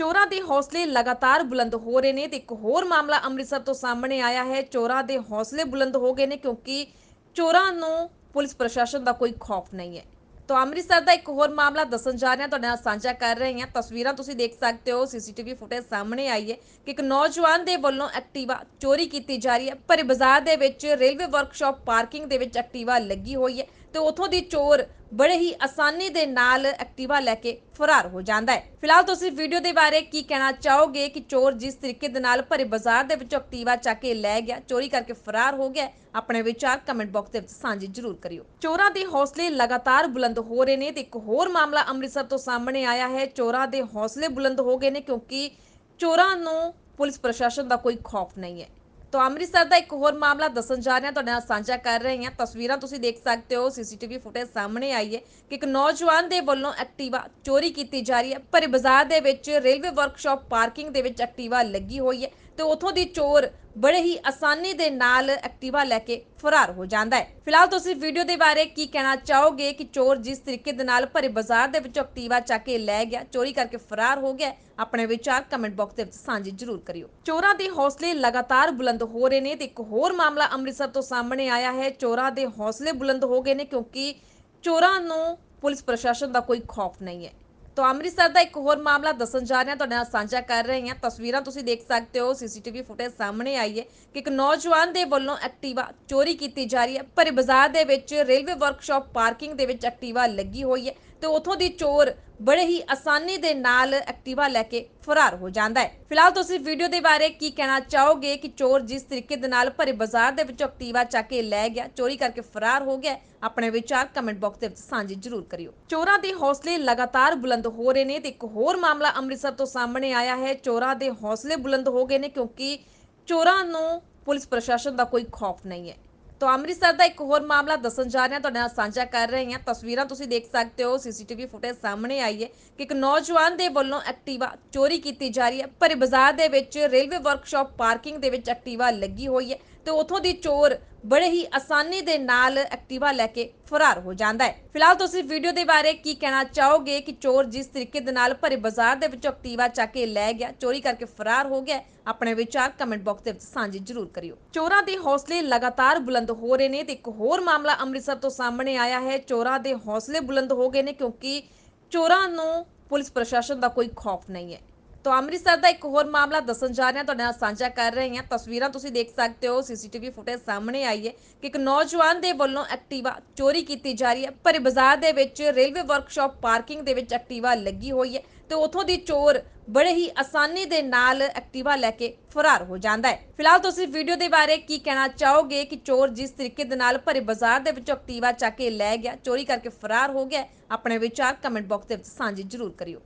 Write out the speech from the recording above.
ਚੋਰਾਂ ਦੇ ਹੌਸਲੇ ਲਗਾਤਾਰ ਬੁਲੰਦ ਹੋ ਰਹੇ ਨੇ ਤੇ ਇੱਕ ਹੋਰ ਮਾਮਲਾ ਅੰਮ੍ਰਿਤਸਰ ਤੋਂ ਸਾਹਮਣੇ ਆਇਆ ਹੈ। ਚੋਰਾਂ ਦੇ ਹੌਸਲੇ ਬੁਲੰਦ ਹੋ ਗਏ ਨੇ ਕਿਉਂਕਿ ਚੋਰਾਂ ਨੂੰ ਪੁਲਿਸ ਪ੍ਰਸ਼ਾਸਨ ਦਾ ਕੋਈ ਖੌਫ ਨਹੀਂ ਹੈ। ਤਾਂ ਅੰਮ੍ਰਿਤਸਰ ਦਾ ਇੱਕ ਹੋਰ ਮਾਮਲਾ ਦੱਸਣ ਜਾ ਰਹੇ ਹਾਂ, ਤੁਹਾਡੇ ਨਾਲ ਸਾਂਝਾ ਕਰ ਰਹੇ ਹਾਂ। ਤਸਵੀਰਾਂ ਤੁਸੀਂ ਦੇਖ ਸਕਦੇ ਹੋ, ਸੀਸੀਟੀਵੀ ਫੁਟੇਜ ਸਾਹਮਣੇ ਆਈ ਹੈ ਕਿ ਇੱਕ ਨੌਜਵਾਨ ਦੇ ਵੱਲੋਂ ਐਕਟਿਵਾ ਚੋਰੀ ਕੀਤੀ ਜਾ ਰਹੀ ਹੈ। ਪਰ ਬਾਜ਼ਾਰ ਦੇ ਵਿੱਚ ਰੇਲਵੇ ਵਰਕਸ਼ਾਪ ਪਾਰਕਿੰਗ ਦੇ ਵਿੱਚ ਐਕਟਿਵਾ ਲੱਗੀ ਹੋਈ ਹੈ। ਤੇ ਉਥੋਂ ਦੀ ਚੋਰ ਬੜੇ ਹੀ ਆਸਾਨੀ ਦੇ ਨਾਲ ਐਕਟਿਵਾ ਲੈ ਕੇ ਫਰਾਰ ਹੋ ਜਾਂਦਾ ਹੈ। ਫਿਲਹਾਲ ਤੁਸੀਂ ਵੀਡੀਓ ਦੇ ਬਾਰੇ ਕੀ ਕਹਿਣਾ ਚਾਹੋਗੇ ਕਿ ਚੋਰ ਜਿਸ ਤਰੀਕੇ ਦੇ ਨਾਲ ਭਰੇ ਬਾਜ਼ਾਰ ਦੇ ਵਿੱਚੋਂ ਐਕਟਿਵਾ ਚੱਕ ਕੇ ਲੈ ਗਿਆ, ਚੋਰੀ ਕਰਕੇ ਫਰਾਰ ਹੋ ਗਿਆ, ਆਪਣੇ ਵਿਚਾਰ ਕਮੈਂਟ ਬਾਕਸ ਦੇ ਵਿੱਚ ਸਾਂਝੇ ਜ਼ਰੂਰ ਕਰਿਓ। ਚੋਰਾਂ ਦੇ ਹੌਸਲੇ ਲਗਾਤਾਰ ਬੁਲੰਦ ਹੋ ਰਹੇ ਨੇ ਤੇ ਇੱਕ ਹੋਰ ਮਾਮਲਾ ਅੰਮ੍ਰਿਤਸਰ ਤੋਂ ਸਾਹਮਣੇ ਆਇਆ ਹੈ। ਚੋਰਾਂ ਦੇ ਹੌਸਲੇ ਬੁਲੰਦ ਹੋ ਗਏ ਨੇ ਕਿਉਂਕਿ ਚੋਰਾਂ ਨੂੰ ਪੁਲਿਸ ਪ੍ਰਸ਼ਾਸਨ ਦਾ ਕੋਈ ਖੌਫ ਨਹੀਂ ਹੈ। ਤਾਂ ਅੰਮ੍ਰਿਤਸਰ ਦਾ ਇੱਕ ਹੋਰ ਮਾਮਲਾ ਦੱਸਣ ਜਾ ਰਹੇ ਹਾਂ, ਤੁਹਾਡੇ ਨਾਲ ਸਾਂਝਾ ਕਰ ਰਹੇ ਹਾਂ। ਤਸਵੀਰਾਂ ਤੁਸੀਂ ਦੇਖ ਸਕਦੇ ਹੋ, ਸੀਸੀਟੀਵੀ ਫੁਟੇਜ ਸਾਹਮਣੇ ਆਈ ਹੈ ਕਿ ਇੱਕ ਨੌਜਵਾਨ ਦੇ ਵੱਲੋਂ ਐਕਟਿਵਾ ਚੋਰੀ ਕੀਤੀ ਜਾ ਰਹੀ ਹੈ। ਪਰ ਬਾਜ਼ਾਰ ਦੇ ਵਿੱਚ ਰੇਲਵੇ ਵਰਕਸ਼ਾਪ ਪਾਰਕਿੰਗ ਦੇ ਵਿੱਚ ਐਕਟਿਵਾ ਲੱਗੀ ਹੋਈ ਹੈ। ਤੇ ਉਥੋਂ ਦੀ ਚੋਰ ਬੜੇ ਹੀ ਆਸਾਨੀ ਦੇ ਨਾਲ ਐਕਟਿਵਾ ਲੈ ਕੇ ਫਰਾਰ ਹੋ ਜਾਂਦਾ ਹੈ। ਫਿਲਹਾਲ ਤੁਸੀਂ ਵੀਡੀਓ ਦੇ ਬਾਰੇ ਕੀ ਕਹਿਣਾ ਚਾਹੋਗੇ ਕਿ ਚੋਰ ਜਿਸ ਤਰੀਕੇ ਦੇ ਨਾਲ ਭਰੇ ਬਾਜ਼ਾਰ ਦੇ ਵਿੱਚੋਂ ਐਕਟਿਵਾ ਚੱਕ ਕੇ ਲੈ ਗਿਆ, ਚੋਰੀ ਕਰਕੇ ਫਰਾਰ ਹੋ ਗਿਆ, ਆਪਣੇ ਵਿਚਾਰ ਕਮੈਂਟ ਬਾਕਸ ਦੇ ਵਿੱਚ ਸਾਂਝੇ ਜ਼ਰੂਰ ਕਰਿਓ। ਚੋਰਾਂ ਦੇ ਹੌਸਲੇ ਲਗਾਤਾਰ ਬੁਲੰਦ ਹੋ ਰਹੇ ਨੇ ਤੇ ਇੱਕ ਹੋਰ ਮਾਮਲਾ ਅੰਮ੍ਰਿਤਸਰ ਤੋਂ ਸਾਹਮਣੇ ਆਇਆ ਹੈ। ਚੋਰਾਂ ਦੇ ਹੌਸਲੇ ਬੁਲੰਦ ਹੋ ਗਏ ਨੇ ਕਿਉਂਕਿ ਚੋਰਾਂ ਨੂੰ ਪੁਲਿਸ ਪ੍ਰਸ਼ਾਸਨ ਦਾ ਕੋਈ ਖੌਫ ਨਹੀਂ ਹੈ। ਤਾਂ ਅੰਮ੍ਰਿਤਸਰ ਦਾ ਇੱਕ ਹੋਰ ਮਾਮਲਾ ਦੱਸਣ ਜਾ ਰਹੇ ਹਾਂ, ਤੁਹਾਡੇ ਨਾਲ ਸਾਂਝਾ ਕਰ ਰਹੇ ਹਾਂ। ਤਸਵੀਰਾਂ ਤੁਸੀਂ ਦੇਖ ਸਕਦੇ ਹੋ, ਸੀਸੀਟੀਵੀ ਫੁਟੇਜ ਸਾਹਮਣੇ ਆਈ ਹੈ ਕਿ ਇੱਕ ਨੌਜਵਾਨ ਦੇ ਵੱਲੋਂ ਐਕਟਿਵਾ ਚੋਰੀ ਕੀਤੀ ਜਾ ਰਹੀ ਹੈ, ਪਰ ਬਾਜ਼ਾਰ ਦੇ ਵਿੱਚ ਰੇਲਵੇ ਵਰਕਸ਼ਾਪ ਪਾਰਕਿੰਗ ਦੇ ਵਿੱਚ ਐਕਟਿਵਾ ਲੱਗੀ ਹੋਈ ਹੈ। ਤੇ ਉਥੋਂ ਦੀ ਚੋਰ ਬੜੇ ਹੀ ਆਸਾਨੀ ਦੇ ਨਾਲ ਐਕਟਿਵਾ ਲੈ ਕੇ ਫਰਾਰ ਹੋ ਜਾਂਦਾ ਹੈ। ਫਿਲਹਾਲ ਤੁਸੀਂ ਵੀਡੀਓ ਦੇ ਬਾਰੇ ਕੀ ਕਹਿਣਾ ਚਾਹੋਗੇ ਕਿ ਚੋਰ ਜਿਸ ਤਰੀਕੇ ਦੇ ਨਾਲ ਭਰੇ ਬਾਜ਼ਾਰ ਦੇ ਵਿੱਚੋਂ ਐਕਟਿਵਾ ਚੱਕ ਕੇ ਲੈ ਗਿਆ, ਚੋਰੀ ਕਰਕੇ ਫਰਾਰ ਹੋ ਗਿਆ, ਆਪਣੇ ਵਿਚਾਰ ਕਮੈਂਟ ਬਾਕਸ ਦੇ ਵਿੱਚ ਸਾਂਝੇ ਜ਼ਰੂਰ ਕਰਿਓ। ਚੋਰਾਂ ਦੇ ਹੌਸਲੇ ਲਗਾਤਾਰ ਬੁਲੰਦ ਹੋ ਰਹੇ ਨੇ ਤੇ ਇੱਕ ਹੋਰ ਮਾਮਲਾ ਅੰਮ੍ਰਿਤਸਰ ਤੋਂ ਸਾਹਮਣੇ ਆਇਆ ਹੈ। ਚੋਰਾਂ ਦੇ ਹੌਸਲੇ ਬੁਲੰਦ ਹੋ ਗਏ ਨੇ ਕਿਉਂਕਿ ਚੋਰਾਂ ਨੂੰ ਪੁਲਿਸ ਪ੍ਰਸ਼ਾਸਨ ਦਾ ਕੋਈ ਖੌਫ ਨਹੀਂ ਹੈ। ਤਾਂ ਅੰਮ੍ਰਿਤਸਰ ਦਾ ਇੱਕ ਹੋਰ ਮਾਮਲਾ ਦੱਸਣ ਜਾ ਰਹੇ ਹਾਂ, ਤੁਹਾਡੇ ਨਾਲ ਸਾਂਝਾ ਕਰ ਰਹੇ ਹਾਂ। ਤਸਵੀਰਾਂ ਤੁਸੀਂ ਦੇਖ ਸਕਦੇ ਹੋ, ਸੀਸੀਟੀਵੀ ਫੁਟੇਜ ਸਾਹਮਣੇ ਆਈ ਹੈ ਕਿ ਇੱਕ ਨੌਜਵਾਨ ਦੇ ਵੱਲੋਂ ਐਕਟਿਵਾ ਚੋਰੀ ਕੀਤੀ ਜਾ ਰਹੀ ਹੈ, ਪਰ ਬਾਜ਼ਾਰ ਦੇ ਵਿੱਚ ਰੇਲਵੇ ਵਰਕਸ਼ਾਪ ਪਾਰਕਿੰਗ ਦੇ ਵਿੱਚ ਐਕਟਿਵਾ ਲੱਗੀ ਹੋਈ ਹੈ ਤੇ ਉਥੋਂ ਦੀ ਚੋਰ ਬੜੇ ਹੀ ਆਸਾਨੀ ਦੇ ਨਾਲ ਐਕਟਿਵਾ ਲੈ ਕੇ ਫਰਾਰ ਹੋ ਜਾਂਦਾ ਹੈ। ਫਿਲਹਾਲ ਤੁਸੀਂ ਵੀਡੀਓ ਦੇ ਬਾਰੇ ਕੀ ਕਹਿਣਾ ਚਾਹੋਗੇ ਕਿ ਚੋਰ ਜਿਸ ਤਰੀਕੇ ਦੇ ਨਾਲ ਭਰੇ ਬਾਜ਼ਾਰ ਦੇ ਵਿੱਚੋਂ ਐਕਟਿਵਾ ਚੱਕ ਕੇ ਲੈ ਗਿਆ, ਚੋਰੀ ਕਰਕੇ ਫਰਾਰ ਹੋ ਗਿਆ, ਆਪਣੇ ਵਿਚਾਰ ਕਮੈਂਟ ਬਾਕਸ ਦੇ ਵਿੱਚ ਸਾਂਝੇ ਜ਼ਰੂਰ ਕਰਿਓ। ਚੋਰਾਂ ਦੇ ਹੌਸਲੇ ਲਗਾਤਾਰ ਬੁਲੰਦ ਹੋ ਰਹੇ ਨੇ ਤੇ ਇੱਕ ਹੋਰ ਮਾਮਲਾ ਅੰਮ੍ਰਿਤਸਰ ਤੋਂ ਸਾਹਮਣੇ ਆਇਆ ਹੈ। ਚੋਰਾਂ ਦੇ ਹੌਸਲੇ ਬੁਲੰਦ ਹੋ ਗਏ ਨੇ ਕਿਉਂਕਿ ਚੋਰਾਂ ਨੂੰ ਪੁਲਿਸ ਪ੍ਰਸ਼ਾਸਨ ਦਾ ਕੋਈ ਖੌਫ ਨਹੀਂ ਹੈ। ਤਾਂ ਅੰਮ੍ਰਿਤਸਰ ਦਾ ਇੱਕ ਹੋਰ ਮਾਮਲਾ ਦੱਸਣ ਜਾ ਰਹੇ ਹਾਂ ਤੁਹਾਡੇ ਨਾਲ ਸਾਂਝਾ ਕਰ ਰਹੇ ਹਾਂ। ਤਸਵੀਰਾਂ ਤੁਸੀਂ ਦੇਖ ਸਕਦੇ ਹੋ, ਸੀਸੀਟੀਵੀ ਫੁਟੇਜ ਸਾਹਮਣੇ ਆਈ ਹੈ ਕਿ ਇੱਕ ਨੌਜਵਾਨ ਦੇ ਵੱਲੋਂ ਐਕਟਿਵਾ ਚੋਰੀ ਕੀਤੀ ਜਾ ਰਹੀ ਹੈ, ਪਰ ਬਾਜ਼ਾਰ ਦੇ ਵਿੱਚ ਰੇਲਵੇ ਵਰਕਸ਼ਾਪ ਪਾਰਕਿੰਗ ਦੇ ਵਿੱਚ ਐਕਟਿਵਾ ਲੱਗੀ ਹੋਈ ਹੈ ਤੇ ਉਥੋਂ ਦੀ ਚੋਰ ਬੜੇ ਹੀ ਆਸਾਨੀ ਦੇ ਨਾਲ ਐਕਟਿਵਾ ਲੈ ਕੇ ਫਰਾਰ ਹੋ ਜਾਂਦਾ ਹੈ। ਫਿਲਹਾਲ ਤੁਸੀਂ ਵੀਡੀਓ ਦੇ ਬਾਰੇ ਕੀ ਕਹਿਣਾ ਚਾਹੋਗੇ ਕਿ ਚੋਰ ਜਿਸ ਤਰੀਕੇ ਦੇ ਨਾਲ ਭਰੇ ਬਾਜ਼ਾਰ ਦੇ ਵਿੱਚੋਂ ਐਕਟਿਵਾ ਚੱਕ ਕੇ ਲੈ ਗਿਆ, ਚੋਰੀ ਕਰਕੇ ਫਰਾਰ ਹੋ ਗਿਆ ਆਪਣੇ ਵਿਚਾਰ ਕਮੈਂਟ ਬਾਕਸ ਦੇ ਵਿੱਚ ਸਾਂਝੇ ਜ਼ਰੂਰ ਕਰਿਓ।